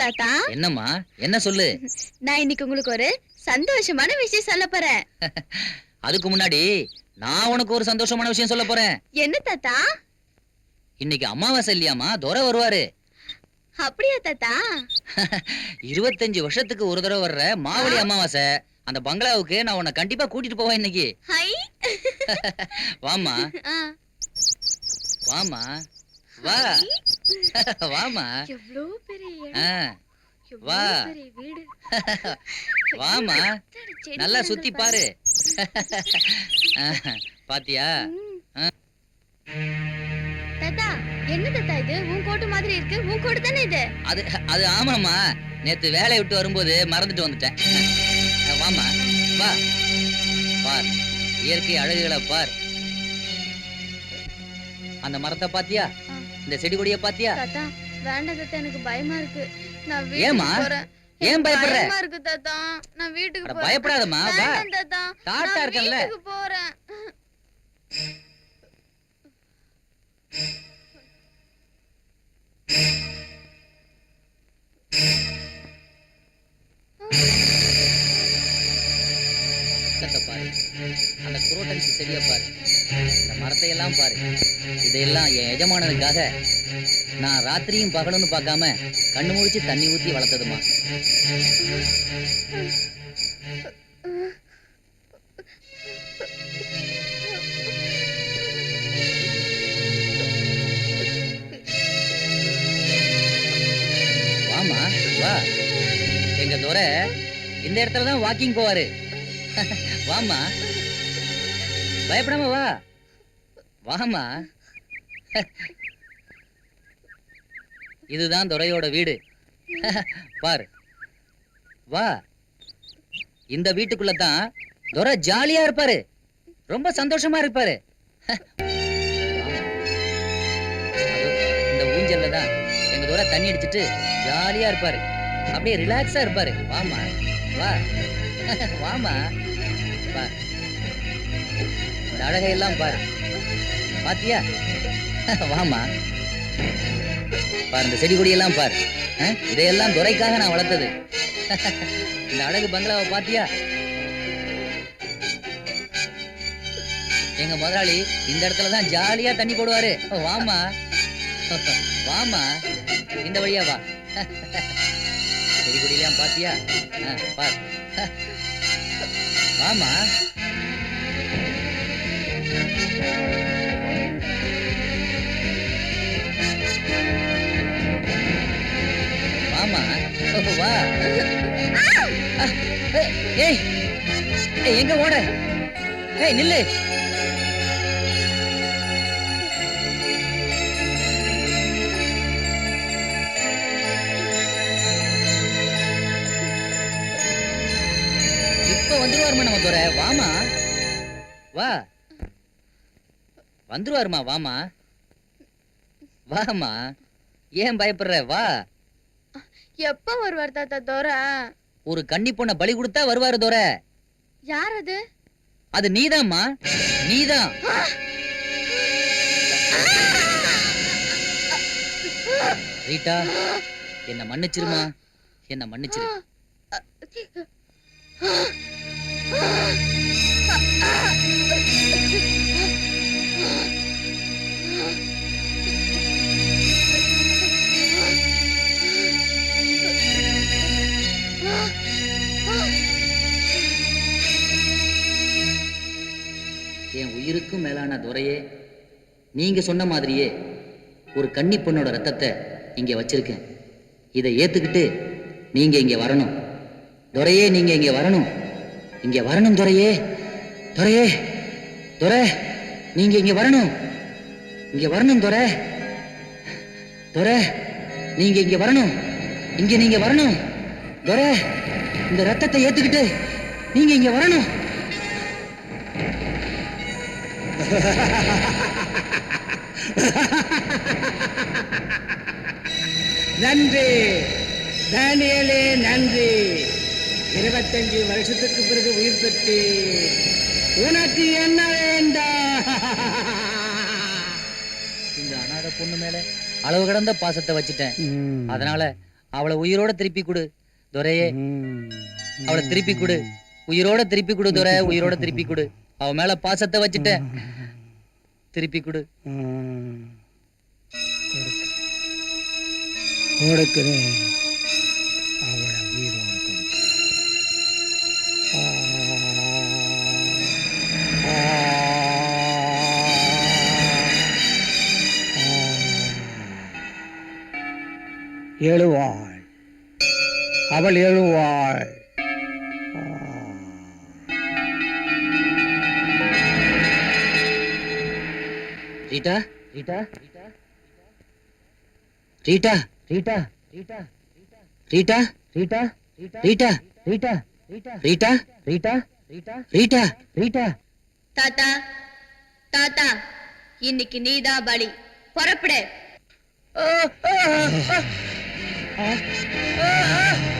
தாத்தா. என்னம்மா? என்ன சொல்லு? நான் இன்னைக்கு உங்களுக்கு ஒரு சந்தோஷமான விஷயம் சொல்ல போறேன். அதுக்கு முன்னாடி நான் உனக்கு ஒரு சந்தோஷமான விஷயம் சொல்ல போறேன். என்ன தாத்தா? இன்னைக்கு அமாவாசை இல்லையாமா துரை வருவாரு. அப்படியா தாத்தா? இருபத்தஞ்சு வருஷத்துக்கு ஒரு தடவை வர்ற மாவழி அமாவாசை. அந்த பங்களாவுக்கு நான் உன்னை கண்டிப்பா கூட்டிட்டு போவேன் இன்னைக்கு. வாமா வாமா வா. வாமா எவ்வளவு பெரிய வா. வாமா நல்லா சுத்தி பாரு. பாத்தியா. தாத்தா என்ன தாத்தா இது? உன் கோட்டு மாதிரி இருக்கு. உன் கோட்டு தானே இது? அது அது ஆமாமா நேத்து வேலையை விட்டு வரும்போது மறந்துட்டு வந்துட்டேன். வாமா வா. பார். இயற்கை அழகுகளை பார். அந்த மரத்தை பாத்தியா. இந்த செடி கொடிய பாத்தியா? தாத்தா வேண்டாம் தாத்தா எனக்கு பயமா இருக்கு. நான் ஏம்மா? வீட்டுக்கு போறேன். ஏன் பயப்படுற? பயமா இருக்கு தாத்தா. நான் வீட்டுக்கு அட, போறேன். பயப்படாதம்மா வா. வேண்டாம் தாத்தா. டாட்டா நான் இருக்கேன்ல வீட்டுக்கு போறேன். பக்கத்தை பாரு. அந்த குரோட்டன்ஸ் செடியை பாரு. இந்த மரத்தை எல்லாம் பாரு. இதையெல்லாம் என் எஜமானனுக்காக நான் ராத்திரியும் பகலும்னு பார்க்காம கண்ணு முழிச்சு தண்ணி ஊத்தி வளர்த்ததுமா? வாமா வா. எங்க துறை இந்த இடத்துல தான் வாக்கிங் போவாரு. வாமா பயப்படாம வா. வாமா இதுதான் துரையோட வீடு. பாரு. வா. இந்த வீட்டுக்குள்ள தான் துரை ஜாலியா இருப்பாரு. ரொம்ப சந்தோஷமா இருப்பாரு. இந்த ஊஞ்சல்ல தான் எங்க துரை தண்ணி அடிச்சிட்டு ஜாலியா இருப்பாரு. அப்படியே ரிலாக்ஸா இருப்பாரு. வாமா வா. வாமா பார். இந்த அழகையெல்லாம் பாரு. பாத்தியா? வாமா பார் இந்த செடி கொடியெல்லாம் பாரு. இதையெல்லாம் துறைக்காக நான் வளர்த்தது. இந்த அழகு பங்களாவை பாத்தியா? எங்க முதலாளி இந்த இடத்துல தான் ஜாலியா தண்ணி போடுவாரு. வாமா வாமா இந்த வழியா வா. செடி கொடியெல்லாம் பாத்தியா? பார். வாமா வாமா வா. ஏய், எங்க ஓட? ஏய் நில்லு. துரை வாமா. வா. வந்துருவாருமா வாமா. வாமா. ஏன் பயப்படுற? வா. எப்ப வருவார் தாத்தா தோரா? ஒரு கன்னி பொண்ண பலி கொடுத்தா வருவாரு துரை. யார் அது? அது நீதாம்மா. நீதான். ரீட்டா என்ன மன்னிச்சிருமா? என்ன மன்னிச்சிரு. என் உயிருக்கும் மேலான துரையே நீங்க சொன்ன மாதிரியே ஒரு கன்னி பொண்ணோட ரத்தத்தை இங்க வச்சிருக்கேன். இதை ஏத்துக்கிட்டு நீங்க இங்க வரணும். துரையே நீங்க இங்க வரணும். இங்க வரணும் துறையே துறையே துரை நீங்க இங்க வரணும். இங்க வரணும் துரை. துரை நீங்க இங்க வரணும். இங்க நீங்க வரணும். துரை இந்த ரத்தத்தை ஏத்துக்கிட்டு நீங்க இங்க வரணும். நன்றி. தானியலே நன்றி. இருபத்தஞ்சு வருஷத்துக்கு பிறகு உயிர் பெற்று உனக்கு என்ன வேண்டாம் இந்த அனாதை பொண்ணு மேல அளவு கடந்த பாசத்தை வச்சுட்டேன். அதனால அவளை உயிரோட திருப்பி கொடு துரையே. அவளை திருப்பி கொடு. உயிரோட திருப்பி கொடு துரை உயிரோட திருப்பி கொடு. அவ மேல பாசத்தை வச்சுட்டேன். திருப்பி கொடு. கொடுக்கிறேன். எழுவாள் அவள் எழுவாள் ஆ. Rita Rita Rita Rita Rita Rita Rita Rita Rita Rita Rita Rita Rita தாத்தா தாத்தா இன்னைக்கு நீதான் பலி புறப்படு É?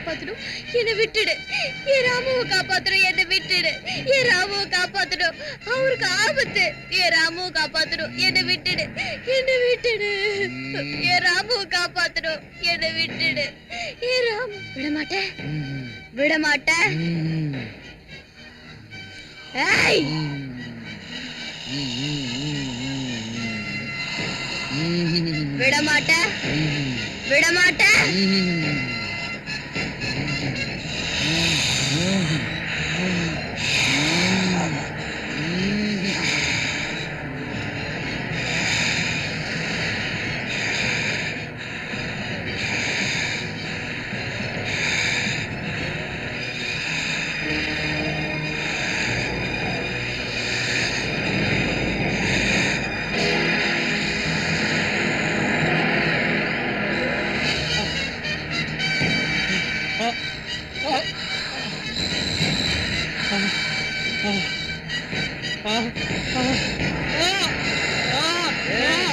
காப்பாத்தணும். என்னை விட்டுடு. என் ராமுவை காப்பாத்தணும். என்னை விட்டுடு. என் ராமுவை காப்பாத்தணும். அவருக்கு ஆபத்து. என் ராமுவை காப்பாத்தணும். என்னை விட்டுடு. என்னை விட்டுடு. என் ராமுவை காப்பாத்தணும். என்னை விட்டுடு. என் ராமு. விடமாட்டேன் விடமாட்டேன் விட மாட்டேன் ஏய். விட மாட்டேன் ああああ